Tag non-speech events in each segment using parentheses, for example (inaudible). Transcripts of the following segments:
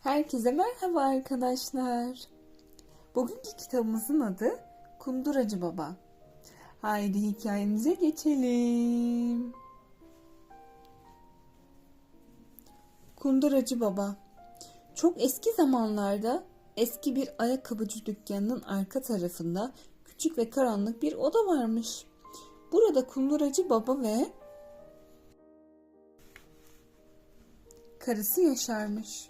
Herkese merhaba arkadaşlar. Bugünkü kitabımızın adı Kunduracı Baba. Haydi hikayemize geçelim. Kunduracı Baba Çok eski zamanlarda eski bir ayakkabıcı dükkanının arka tarafında küçük ve karanlık bir oda varmış. Burada Kunduracı Baba ve karısı yaşarmış.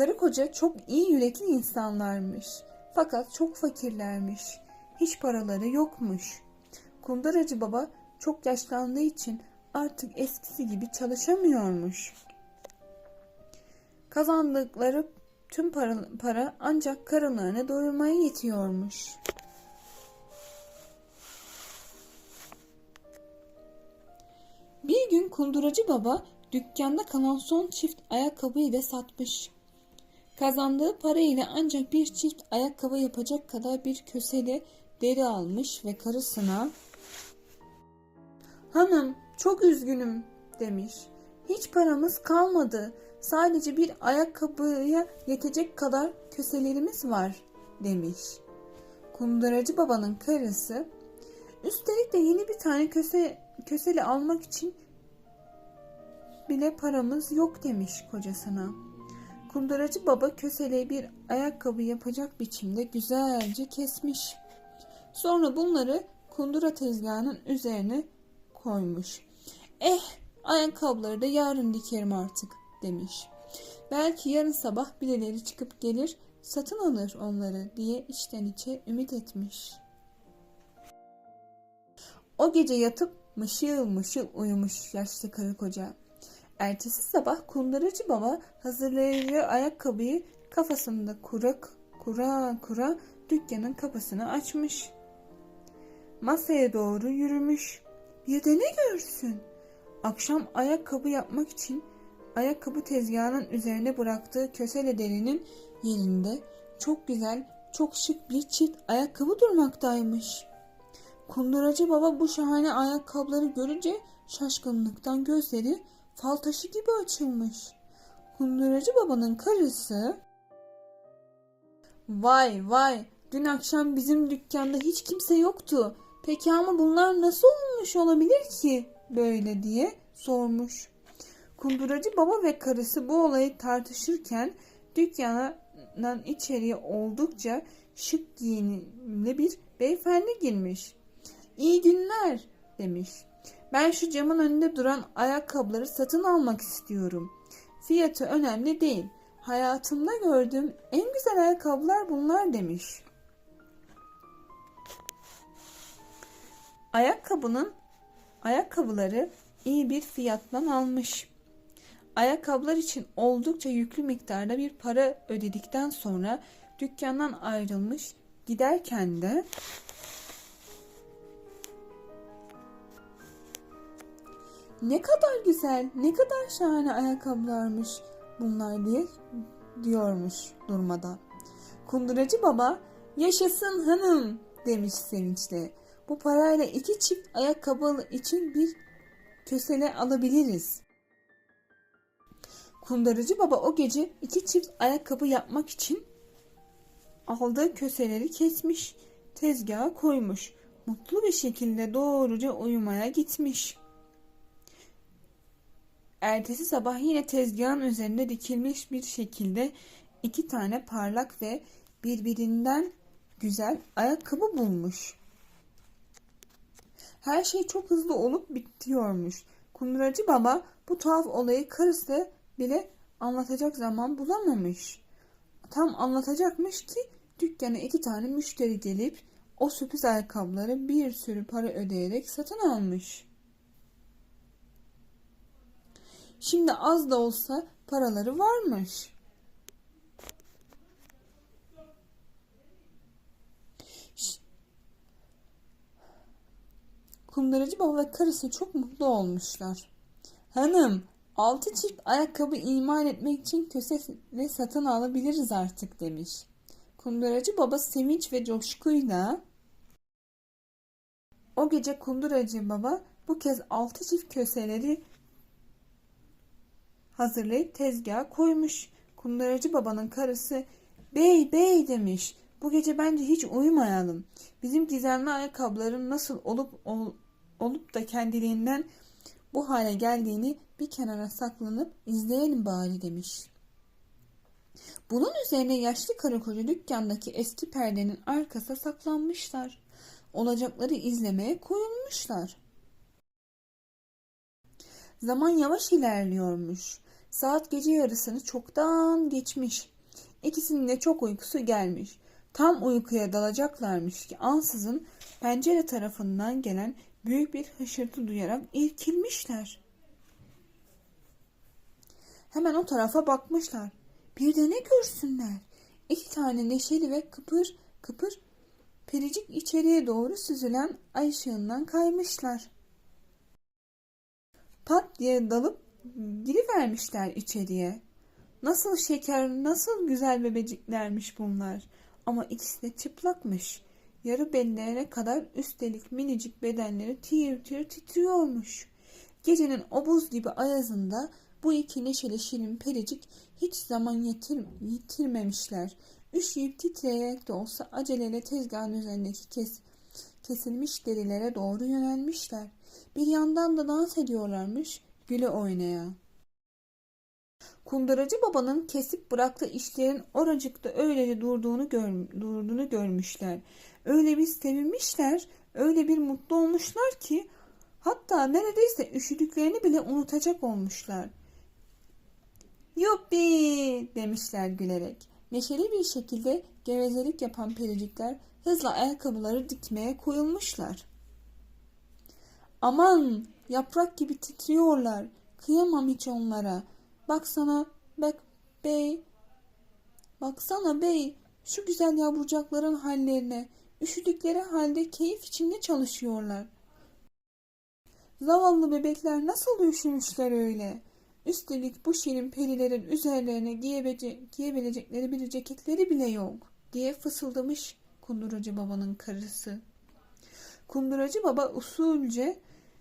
Karı koca çok iyi yürekli insanlarmış. Fakat çok fakirlermiş. Hiç paraları yokmuş. Kundaracı baba çok yaşlandığı için artık eskisi gibi çalışamıyormuş. Kazandıkları tüm para, para ancak karınlarını doyurmaya yetiyormuş. Bir gün kunduracı baba dükkanda kalan son çift ayakkabıyı da satmış. Kazandığı para ile ancak bir çift ayakkabı yapacak kadar bir kösele deri almış ve karısına Hanım çok üzgünüm demiş. Hiç paramız kalmadı. Sadece bir ayakkabıya yetecek kadar köselerimiz var demiş. Kunduracı babanın karısı üstelik de yeni bir tane köse, köseli almak için bile paramız yok demiş kocasına. Kunduracı baba köseleği bir ayakkabı yapacak biçimde güzelce kesmiş. Sonra bunları kundura tezgahının üzerine koymuş. Eh ayakkabıları da yarın dikerim artık demiş. Belki yarın sabah birileri çıkıp gelir satın alır onları diye içten içe ümit etmiş. O gece yatıp mışıl mışıl uyumuş yaşlı karı koca. Ertesi sabah kunduracı baba hazırlayacağı ayakkabıyı kafasında kura kura kura dükkanın kapısını açmış. Masaya doğru yürümüş. Bir de ne görsün? Akşam ayakkabı yapmak için ayakkabı tezgahının üzerine bıraktığı kösele derinin yerinde çok güzel, çok şık bir çift ayakkabı durmaktaymış. Kunduracı baba bu şahane ayakkabıları görünce şaşkınlıktan gözleri fal taşı gibi açılmış. Kunduracı babanın karısı Vay vay dün akşam bizim dükkanda hiç kimse yoktu. Peki ama bunlar nasıl olmuş olabilir ki böyle diye sormuş. Kunduracı baba ve karısı bu olayı tartışırken dükkandan içeriye oldukça şık giyinimli bir beyefendi girmiş. İyi günler demiş. Ben şu camın önünde duran ayakkabıları satın almak istiyorum. Fiyatı önemli değil. Hayatımda gördüğüm en güzel ayakkabılar bunlar demiş. Ayakkabının ayakkabıları iyi bir fiyattan almış. Ayakkabılar için oldukça yüklü miktarda bir para ödedikten sonra dükkandan ayrılmış. Giderken de Ne kadar güzel, ne kadar şahane ayakkabılarmış bunlar diye diyormuş durmadan. Kunduracı baba yaşasın hanım demiş sevinçle. Bu parayla iki çift ayakkabı için bir kösele alabiliriz. Kunduracı baba o gece iki çift ayakkabı yapmak için aldığı köseleri kesmiş, tezgaha koymuş. Mutlu bir şekilde doğruca uyumaya gitmiş. Ertesi sabah yine tezgahın üzerinde dikilmiş bir şekilde iki tane parlak ve birbirinden güzel ayakkabı bulmuş. Her şey çok hızlı olup bitiyormuş. Kunduracı baba bu tuhaf olayı karısı bile anlatacak zaman bulamamış. Tam anlatacakmış ki dükkana iki tane müşteri gelip o sürpriz ayakkabıları bir sürü para ödeyerek satın almış. Şimdi az da olsa paraları varmış. Kumdaracı baba ve karısı çok mutlu olmuşlar. Hanım, altı çift ayakkabı imal etmek için kösele satın alabiliriz artık demiş. Kunduracı baba sevinç ve coşkuyla o gece kunduracı baba bu kez altı çift köseleri hazırlayıp tezgaha koymuş. Kunduracı babanın karısı bey bey demiş. Bu gece bence hiç uyumayalım. Bizim gizemli ayakkabıların nasıl olup ol- olup da kendiliğinden bu hale geldiğini bir kenara saklanıp izleyelim bari demiş. Bunun üzerine yaşlı karı koca dükkandaki eski perdenin arkasına saklanmışlar. Olacakları izlemeye koyulmuşlar. Zaman yavaş ilerliyormuş. Saat gece yarısını çoktan geçmiş. İkisinin de çok uykusu gelmiş. Tam uykuya dalacaklarmış ki ansızın pencere tarafından gelen büyük bir hışırtı duyarak irkilmişler. Hemen o tarafa bakmışlar. Bir de ne görsünler? İki tane neşeli ve kıpır kıpır pericik içeriye doğru süzülen ay ışığından kaymışlar. Pat diye dalıp girivermişler içeriye. Nasıl şeker, nasıl güzel bebeciklermiş bunlar. Ama ikisi de çıplakmış. Yarı bellerine kadar üstelik minicik bedenleri tir tir titriyormuş. Gecenin o buz gibi ayazında bu iki neşeli şirin pericik hiç zaman yitir, yitirmemişler. Üşüyüp titreyerek de olsa aceleyle tezgahın üzerindeki kes, kesilmiş derilere doğru yönelmişler. Bir yandan da dans ediyorlarmış güle oynaya. Kunduracı babanın kesip bıraktığı işlerin oracıkta öylece durduğunu, gör, durduğunu görmüşler. Öyle bir sevinmişler, öyle bir mutlu olmuşlar ki hatta neredeyse üşüdüklerini bile unutacak olmuşlar. Yuppi demişler gülerek. Neşeli bir şekilde gevezelik yapan pericikler hızla ayakkabıları dikmeye koyulmuşlar. Aman yaprak gibi titriyorlar. Kıyamam hiç onlara. Baksana bak bey. Baksana bey şu güzel yavrucakların hallerine. Üşüdükleri halde keyif içinde çalışıyorlar. Zavallı bebekler nasıl üşümüşler öyle. Üstelik bu şirin perilerin üzerlerine giyebece, giyebilecekleri bir ceketleri bile yok diye fısıldamış kunduracı babanın karısı. Kunduracı baba usulce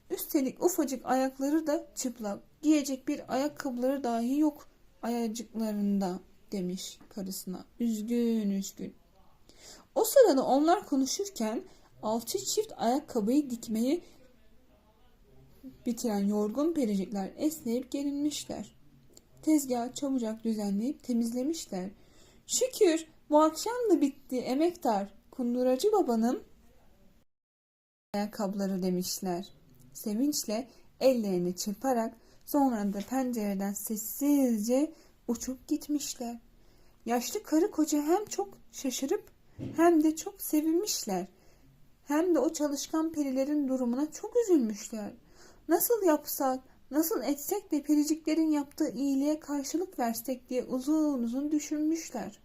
üstelik ufacık ayakları da çıplak giyecek bir ayakkabıları dahi yok ayacıklarında demiş karısına üzgün üzgün. O sırada onlar konuşurken altı çift ayakkabıyı dikmeyi bitiren yorgun pericikler esneyip gerilmişler. Tezgahı çabucak düzenleyip temizlemişler. Şükür bu akşam da bitti emektar. Kunduracı babanın ayakkabıları demişler. Sevinçle ellerini çırparak sonra da pencereden sessizce uçup gitmişler. Yaşlı karı koca hem çok şaşırıp hem de çok sevinmişler. Hem de o çalışkan perilerin durumuna çok üzülmüşler. Nasıl yapsak, nasıl etsek de periciklerin yaptığı iyiliğe karşılık versek diye uzun uzun düşünmüşler.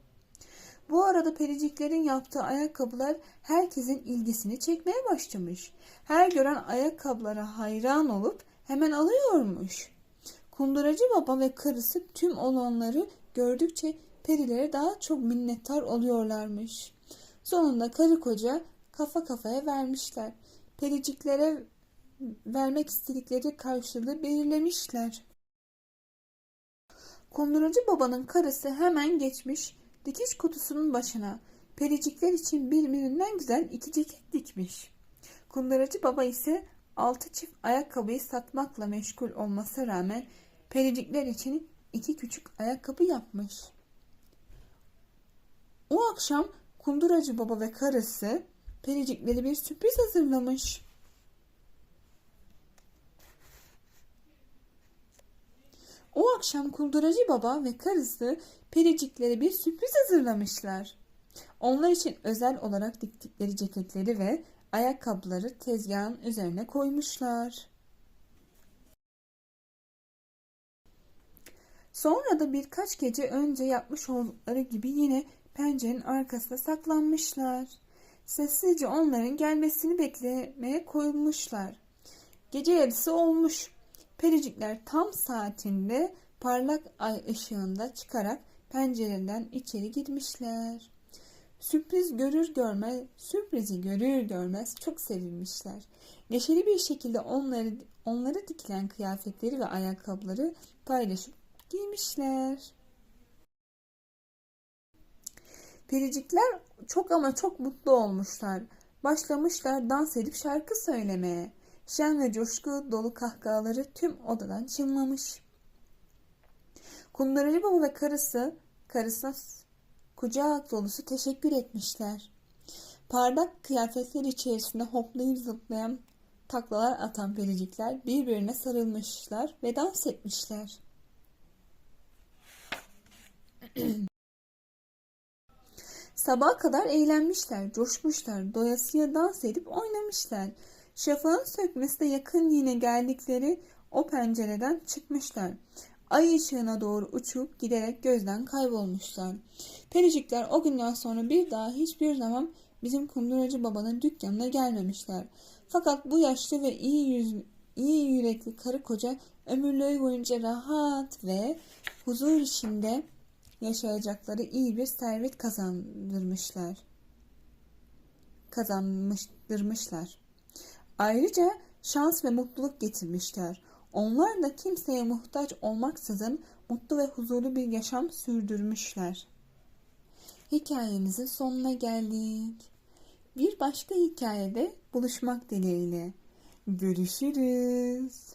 Bu arada periciklerin yaptığı ayakkabılar herkesin ilgisini çekmeye başlamış. Her gören ayakkabılara hayran olup hemen alıyormuş. Kunduracı baba ve karısı tüm olanları gördükçe perilere daha çok minnettar oluyorlarmış. Sonunda karı koca kafa kafaya vermişler. Periciklere vermek istedikleri karşılığı belirlemişler. Kunduracı babanın karısı hemen geçmiş dikiş kutusunun başına pericikler için birbirinden güzel iki ceket dikmiş. Kunduracı baba ise altı çift ayakkabıyı satmakla meşgul olmasına rağmen pericikler için iki küçük ayakkabı yapmış. O akşam kunduracı baba ve karısı pericikleri bir sürpriz hazırlamış. O akşam kunduracı baba ve karısı periciklere bir sürpriz hazırlamışlar. Onlar için özel olarak diktikleri ceketleri ve ayakkabıları tezgahın üzerine koymuşlar. Sonra da birkaç gece önce yapmış oldukları gibi yine pencerenin arkasına saklanmışlar. Sessizce onların gelmesini beklemeye koyulmuşlar. Gece yarısı olmuş. Pericikler tam saatinde parlak ay ışığında çıkarak pencereden içeri girmişler. Sürpriz görür görmez, sürprizi görür görmez çok sevinmişler. Neşeli bir şekilde onları onlara dikilen kıyafetleri ve ayakkabıları paylaşıp giymişler. Pericikler çok ama çok mutlu olmuşlar. Başlamışlar dans edip şarkı söylemeye. Şen ve coşku dolu kahkahaları tüm odadan çınlamış. Kunduracı baba ve karısı, karısına kucak dolusu teşekkür etmişler. Parlak kıyafetler içerisinde hoplayıp zıplayan taklalar atan pericikler birbirine sarılmışlar ve dans etmişler. (clears throat) Sabaha kadar eğlenmişler, coşmuşlar, doyasıya dans edip oynamışlar. Şafağın sökmesine yakın yine geldikleri o pencereden çıkmışlar. Ay ışığına doğru uçup giderek gözden kaybolmuşlar. Pericikler o günden sonra bir daha hiçbir zaman bizim kunduracı babanın dükkanına gelmemişler. Fakat bu yaşlı ve iyi yüz, iyi yürekli karı koca ömürleri boyunca rahat ve huzur içinde yaşayacakları iyi bir servet kazandırmışlar. Kazanmıştırmışlar. Ayrıca şans ve mutluluk getirmişler. Onlar da kimseye muhtaç olmaksızın mutlu ve huzurlu bir yaşam sürdürmüşler. Hikayemizin sonuna geldik. Bir başka hikayede buluşmak dileğiyle. Görüşürüz.